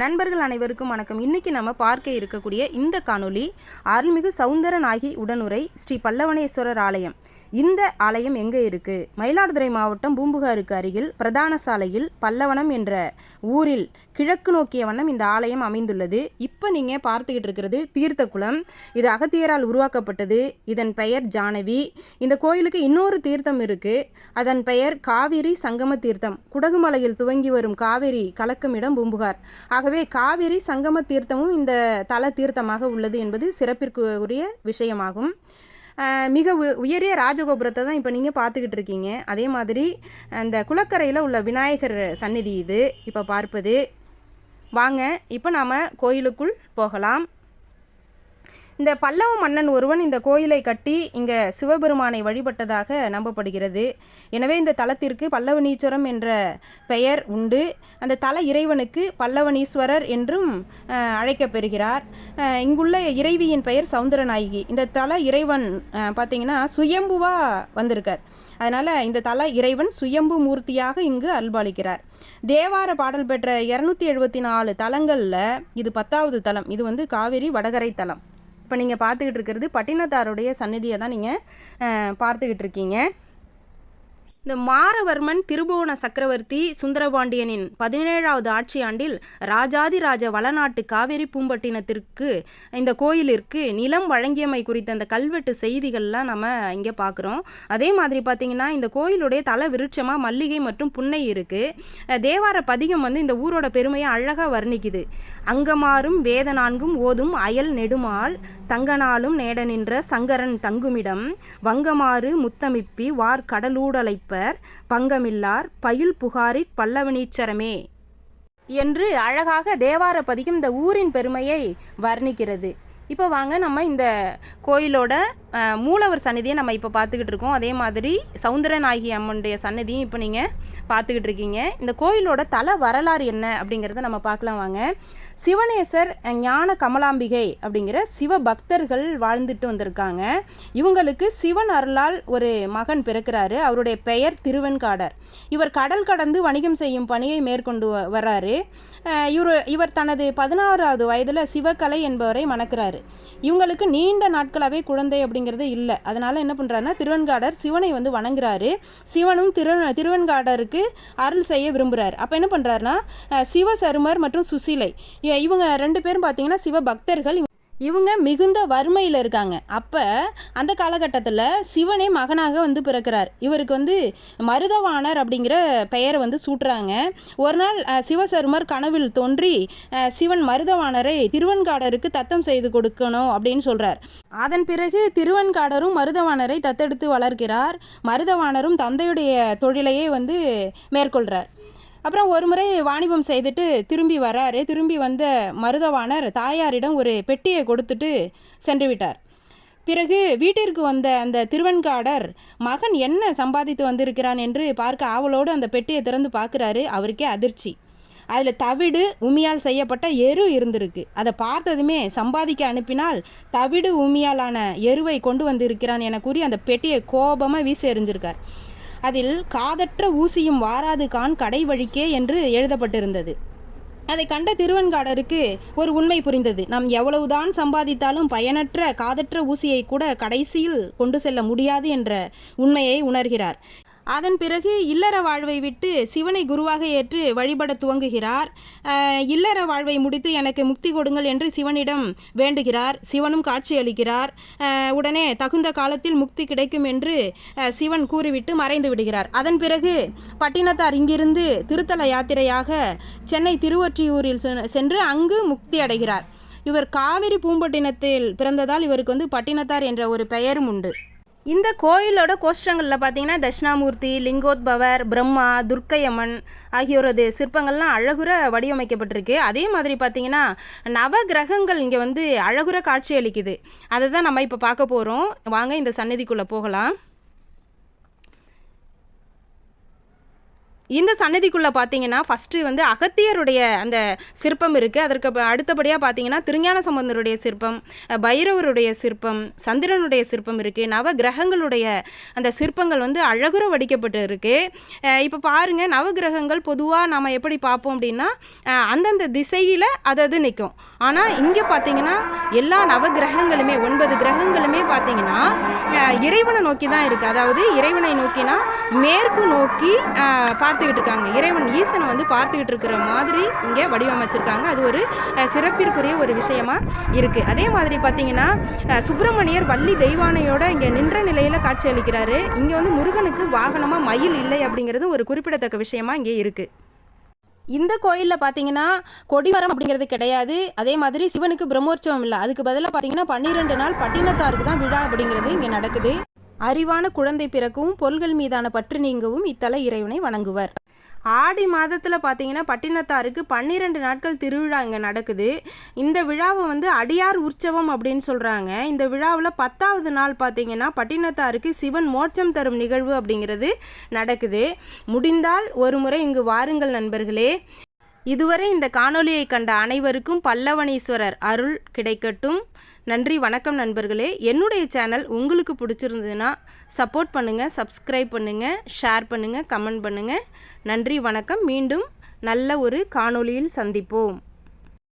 நண்பர்கள் அனைவருக்கும் வணக்கம். இன்னைக்கு நம்ம பார்க்க இருக்கக்கூடிய இந்த காணொளி அருள்மிகு சவுந்தரநாயகி உடனுரை ஸ்ரீ பல்லவனேஸ்வரர் ஆலயம். இந்த ஆலயம் எங்கே இருக்குது மயிலாடுதுறை மாவட்டம் பூம்புகாருக்கு அருகில் பிரதான சாலையில் பல்லவனம் என்ற ஊரில் கிழக்கு நோக்கிய வண்ணம் இந்த ஆலயம் அமைந்துள்ளது. இப்போ நீங்கள் பார்த்துக்கிட்டு இருக்கிறது தீர்த்தக்குளம் இது அகத்தியரால் உருவாக்கப்பட்டது. இதன் பெயர் ஜானவி. இந்த கோயிலுக்கு இன்னொரு தீர்த்தம் இருக்குது அதன் பெயர் காவிரி சங்கம தீர்த்தம். குடகுமலையில் துவங்கி வரும் காவிரி கலக்கும் இடம் பூம்புகார். ஆகவே காவிரி சங்கம தீர்த்தமும் இந்த தல தீர்த்தமாக உள்ளது என்பது சிறப்பிற்கு உரிய விஷயமாகும் மிக உ- உயரிய ராஜகோபுரத்தை தான் இப்போ நீங்கள் பார்த்துக்கிட்டு இருக்கீங்க. அதே மாதிரி அந்த குளக்கரையில் உள்ள விநாயகர் சந்நிதி இது. இப்போ பார்ப்பது. வாங்க இப்போ நாம் கோயிலுக்குள் போகலாம். இந்த பல்லவ மன்னன் ஒருவன் இந்த கோயிலை கட்டி இங்கே சிவபெருமானை வழிபட்டதாக நம்பப்படுகிறது. எனவே இந்த தலத்திற்கு பல்லவனீஸ்வரம் என்ற பெயர் உண்டு. அந்த தல இறைவனுக்கு பல்லவனீஸ்வரர் என்றும் அழைக்கப்பெறுகிறார். இங்குள்ள இறைவியின் பெயர் சவுந்தரநாயகி. இந்த தல இறைவன் பார்த்திங்கன்னா பார்த்தீங்கன்னா சுயம்புவா வந்திருக்கார். அதனால் இந்த தல இறைவன் சுயம்பு மூர்த்தியாக இங்கு அல்பாளிக்கிறார் தேவார பாடல் பெற்ற இரநூத்தி எழுபத்தி நாலு தலங்களில் இது பத்தாவது தலம். இது வந்து காவிரி வடகரை தலம். இப்போ நீங்கள் பார்த்துக்கிட்டு இருக்கிறது பட்டினத்தாருடைய சந்நிதியை தான் நீங்கள் பார்த்துக்கிட்டு இருக்கீங்க. இந்த மாரவர்மன் திருபுவன சக்கரவர்த்தி சுந்தரபாண்டியனின் பதினேழாவது ஆட்சி ஆண்டில் ராஜாதிராஜ வளநாட்டு காவேரி பூம்பட்டினத்திற்கு இந்த கோயிலிற்கு நிலம் வழங்கியமை குறித்த அந்த கல்வெட்டு செய்திகள்லாம் நம்ம இங்கே பார்க்குறோம் அதே மாதிரி பார்த்தீங்கன்னா இந்த கோயிலுடைய தல விருட்சமாக மல்லிகை மற்றும் புன்னை இருக்குது தேவார பதிகம் வந்து இந்த ஊரோட பெருமையை அழகாக வர்ணிக்குது. அங்கமாறும் வேத நான்கும் ஓதும் அயல் நெடுமால் தங்கனாலும் நேட நின்ற சங்கரன் தங்குமிடம் வங்கமாறு முத்தமிப்பி வார் கடலூடலைப்பர் பங்கமில்லார் பயில் புகாரிற் பல்லவனீச்சரமே என்று அழகாக தேவார பதிகம் இந்த ஊரின் பெருமையை வர்ணிக்கிறது. இப்போ வாங்க நம்ம இந்த கோயிலோட மூலவர் சன்னதியை நம்ம இப்போ பார்த்துக்கிட்டு இருக்கோம். அதே மாதிரி சவுந்தரநாயகி அம்மனுடைய சன்னதியும் இப்போ நீங்கள் பார்த்துக்கிட்டு இருக்கீங்க. இந்த கோயிலோட தல வரலாறு என்ன அப்படிங்கிறத நம்ம பார்க்கலாம் வாங்க. சிவனேசர் ஞான கமலாம்பிகை அப்படிங்கிற சிவ பக்தர்கள் வாழ்ந்துட்டு வந்திருக்காங்க. இவங்களுக்கு சிவன் அருளால் ஒரு மகன் பிறக்கிறாரு. அவருடைய பெயர் திருவெண்காடர். இவர் கடல் கடந்து வணிகம் செய்யும் பணியை மேற்கொண்டு வ- வர்றாரு. இவர் இவர் தனது பதினாறாவது வயதில் சிவகலை என்பவரை மணக்கிறாரு. இவங்களுக்கு நீண்ட நாட்களாகவே குழந்தை அப்படி அப்படிங்கிறது இல்லை. அதனால் என்ன பண்ணுறாருன்னா திருவெண்காடர் சிவனை வந்து வணங்குறாரு. சிவனும் திரு திருவெண்காடருக்கு அருள் செய்ய விரும்புகிறார் அப்போ என்ன பண்ணுறாருன்னா சிவசருமர் மற்றும் சுசீலை. இவங்க ரெண்டு பேரும் பார்த்தீங்கன்னா சிவ பக்தர்கள் இவங்க மிகுந்த வறுமையில் இருக்காங்க. அப்போ அந்த காலகட்டத்தில் சிவனே மகனாக வந்து பிறக்கிறார். இவருக்கு வந்து மருதவாணர் அப்படிங்கிற பெயரை வந்து சூட்டுறாங்க. ஒரு நாள் சிவசருமர் கனவில் தோன்றி சிவன் மருதவாணரை திருவெண்காடருக்கு தத்தம் செய்து கொடுக்கணும் அப்படின்னு சொல்கிறார் அதன் பிறகு திருவெண்காடரும் மருதவாணரை தத்தெடுத்து வளர்க்கிறார். மருதவாணரும் தந்தையுடைய தொழிலையே வந்து மேற்கொள்கிறார் அப்புறம் ஒரு முறை வாணிபம் செய்துட்டு திரும்பி வராரு. திரும்பி வந்த மருதவாணர் தாயாரிடம் ஒரு பெட்டியை கொடுத்துட்டு சென்று விட்டார். பிறகு வீட்டிற்கு வந்த அந்த திருவெண்காடர் மகன் என்ன சம்பாதித்து வந்திருக்கிறான்? என்று பார்க்க ஆவலோடு அந்த பெட்டியை திறந்து பார்க்குறாரு. அவருக்கே அதிர்ச்சி. அதில் தவிடு உமியால் செய்யப்பட்ட எரு இருந்திருக்கு. அதை பார்த்ததுமே சம்பாதிக்க அனுப்பினால் தவிடு உமியாலான எருவை கொண்டு வந்திருக்கிறான் என கூறி அந்த பெட்டியை கோபமாக வீசி எறிஞ்சிருக்கார். அதில் காதற்ற ஊசியும் வாராது கான் கடை வழிக்கே என்று எழுதப்பட்டிருந்தது. அதை கண்ட திருவெண்காடருக்கு ஒரு உண்மை புரிந்தது. நாம் எவ்வளவுதான் சம்பாதித்தாலும் பயனற்ற காதற்ற ஊசியை கூட கடைசியில் கொண்டு செல்ல முடியாது என்ற உண்மையை உணர்கிறார். அதன் பிறகு இல்லற வாழ்வை விட்டு சிவனை குருவாக ஏற்று வழிபட துவங்குகிறார். இல்லற வாழ்வை முடித்து எனக்கு முக்தி கொடுங்கள் என்று சிவனிடம் வேண்டுகிறார். சிவனும் காட்சியளிக்கிறார் உடனே தகுந்த காலத்தில் முக்தி கிடைக்கும் என்று சிவன் கூறிவிட்டு மறைந்து விடுகிறார். அதன் பிறகு பட்டினத்தார் இங்கிருந்து திருத்தல யாத்திரையாக சென்னை திருவொற்றியூரில் செ- சென்று அங்கு முக்தி அடைகிறார். இவர் காவிரி பூம்பட்டினத்தில் பிறந்ததால் இவருக்கு வந்து பட்டினத்தார் என்ற ஒரு பெயரும் உண்டு. இந்த கோயிலோட கோஷ்டங்களில் பார்த்தீங்கன்னா தட்சிணாமூர்த்தி லிங்கோத்பவர் பிரம்மா துர்க்கையம்மன் ஆகியோரது சிற்பங்கள்லாம் அழகுற வடிவமைக்கப்பட்டிருக்கு. அதே மாதிரி பார்த்தீங்கன்னா நவ கிரகங்கள் இங்கே வந்து அழகுற காட்சி அளிக்குது. அதை தான் நம்ம இப்போ பார்க்க போகிறோம் வாங்க இந்த சன்னதிக்குள்ளே போகலாம். இந்த சன்னதிக்குள்ளே பார்த்தீங்கன்னா ஃபஸ்ட்டு வந்து அகத்தியருடைய அந்த சிற்பம் இருக்குது அதற்கு அடுத்தபடியாக பார்த்தீங்கன்னா திருஞான சம்பந்தருடைய சிற்பம் பைரவருடைய சிற்பம் சந்திரனுடைய சிற்பம் இருக்குது நவ கிரகங்களுடைய அந்த சிற்பங்கள் வந்து அழகுற வடிக்கப்பட்டு இருக்குது இப்போ பாருங்கள் நவகிரகங்கள் பொதுவாக நாம் எப்படி பார்ப்போம் அப்படின்னா அந்தந்த திசையில் அதது நிற்கும் ஆனால் இங்கே பார்த்தீங்கன்னா எல்லா நவகிரகங்களுமே ஒன்பது கிரகங்களுமே பார்த்தீங்கன்னா இறைவனை நோக்கி தான் இருக்குது அதாவது இறைவனை நோக்கினா மேற்கு நோக்கி பார்த்து பார்த்துக்கிட்டு இருக்காங்க இறைவன் ஈசனை வந்து பார்த்துக்கிட்டு இருக்கிற மாதிரி இங்கே வடிவமைச்சிருக்காங்க. அது ஒரு சிறப்பிற்குரிய ஒரு விஷயமா இருக்குது அதே மாதிரி பார்த்தீங்கன்னா சுப்பிரமணியர் வள்ளி தெய்வானையோட இங்கே நின்ற நிலையில் காட்சி அளிக்கிறாரு. இங்கே வந்து முருகனுக்கு வாகனமாக மயில் இல்லை அப்படிங்கிறது ஒரு குறிப்பிடத்தக்க விஷயமா இங்கே இருக்குது இந்த கோயிலில் பார்த்தீங்கன்னா கொடிமரம் அப்படிங்கிறது கிடையாது. அதே மாதிரி சிவனுக்கு பிரம்மோற்சவம் இல்லை. அதுக்கு பதிலாக பார்த்தீங்கன்னா பன்னிரெண்டு நாள் பட்டினத்தாருக்கு தான் விழா அப்படிங்கிறது இங்கே நடக்குது. அறிவான குழந்தை பிறக்கவும் பொருள்கள் மீதான பற்று நீங்கவும் இத்தல இறைவனை வணங்குவர். ஆடி மாதத்தில் பார்த்தீங்கன்னா பட்டினத்தாருக்கு பன்னிரெண்டு நாட்கள் திருவிழா இங்கே நடக்குது. இந்த விழாவை வந்து அடியார் உற்சவம் அப்படின்னு சொல்கிறாங்க இந்த விழாவில் பத்தாவது நாள் பார்த்தீங்கன்னா பட்டினத்தாருக்கு சிவன் மோட்சம் தரும் நிகழ்வு அப்படிங்கிறது நடக்குது. முடிந்தால் ஒரு முறை இங்கு வாருங்கள் நண்பர்களே. இதுவரை இந்த காணொலியை கண்ட அனைவருக்கும் பல்லவனீஸ்வரர் அருள் கிடைக்கட்டும். நன்றி வணக்கம் நண்பர்களே. என்னுடைய சேனல் உங்களுக்கு பிடிச்சிருந்ததுன்னா சப்போர்ட் பண்ணுங்கள் சப்ஸ்கிரைப் பண்ணுங்கள் ஷேர் பண்ணுங்கள் கமெண்ட் பண்ணுங்கள் நன்றி வணக்கம். மீண்டும் நல்ல ஒரு காணொளியில் சந்திப்போம்.